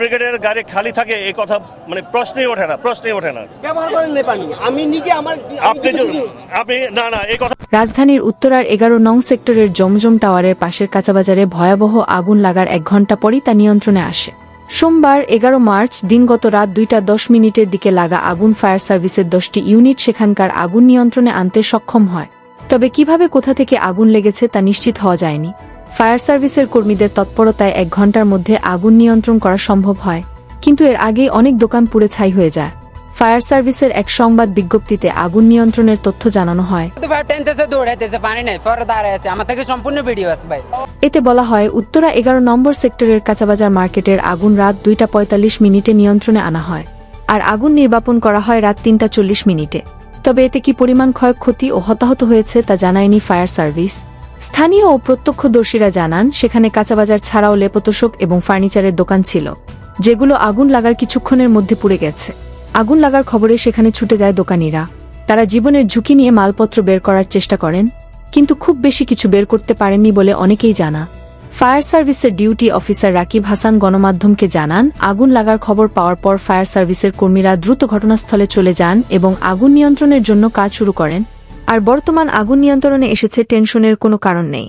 ব্রিগেডের গাড়ি খালি থাকে এই কথা মানে প্রশ্নই ওঠে না প্রশ্নই ওঠে না। ব্যবহার করেন না পানি আমি নিজে আমার আপনি আপনি না না এই কথা রাজধানীর উত্তরার এগারো নং সেক্টরের জমজম টাওয়ারের পাশের কাঁচাবাজারে ভয়াবহ আগুন লাগার এক ঘণ্টা পরই তা নিয়ন্ত্রণে আসে। সোমবার এগারো মার্চ দিনগত রাত দুইটা দশ মিনিটের দিকে লাগা আগুন ফায়ার সার্ভিসের দশটি ইউনিট সেখানকার আগুন নিয়ন্ত্রণে আনতে সক্ষম হয়। তবে কীভাবে কোথা থেকে আগুন লেগেছে তা নিশ্চিত হওয়া যায়নি। ফায়ার সার্ভিসের কর্মীদের তৎপরতায় এক ঘণ্টার মধ্যে আগুন নিয়ন্ত্রণ করা সম্ভব হয় কিন্তু এর আগেই অনেক দোকান পুড়ে ছাই হয়ে যায়। ফায়ার সার্ভিসের এক সংবাদ বিজ্ঞপ্তিতে আগুন নিয়ন্ত্রণের তথ্য জানানো হয়। এতে বলা হয় উত্তরা এগারো নম্বর সেক্টরের কাঁচাবাজার মার্কেটের আগুন রাত দুইটা পঁয়তাল্লিশ মিনিটে নিয়ন্ত্রণে আনা হয় আর আগুন নির্বাপন করা হয় রাত তিনটা চল্লিশ মিনিটে। তবে এতে কি পরিমাণ ক্ষয়ক্ষতি ও হতাহত হয়েছে তা জানায়নি ফায়ার সার্ভিস। স্থানীয় ও প্রত্যক্ষদর্শীরা জানান, সেখানে কাঁচাবাজার ছাড়াও লেপতোষক এবং ফার্নিচারের দোকান ছিল, যেগুলো আগুন লাগার কিছুক্ষণের মধ্যে পুড়ে গেছে। আগুন লাগার খবরে সেখানে ছুটে যায় দোকানিরা। তারা জীবনের ঝুঁকি নিয়ে মালপত্র বের করার চেষ্টা করেন, কিন্তু খুব বেশি কিছু বের করতে পারেননি বলে অনেকেই জানা ফায়ার সার্ভিসের ডিউটি অফিসার রাকিব হাসান গণমাধ্যমকে জানান, আগুন লাগার খবর পাওয়ার পর ফায়ার সার্ভিসের কর্মীরা দ্রুত ঘটনাস্থলে চলে যান এবং আগুন নিয়ন্ত্রণের জন্য কাজ শুরু করেন। আর বর্তমান আগুন নিয়ন্ত্রণে এসেছে টেনশনের কোনো কারণ নেই।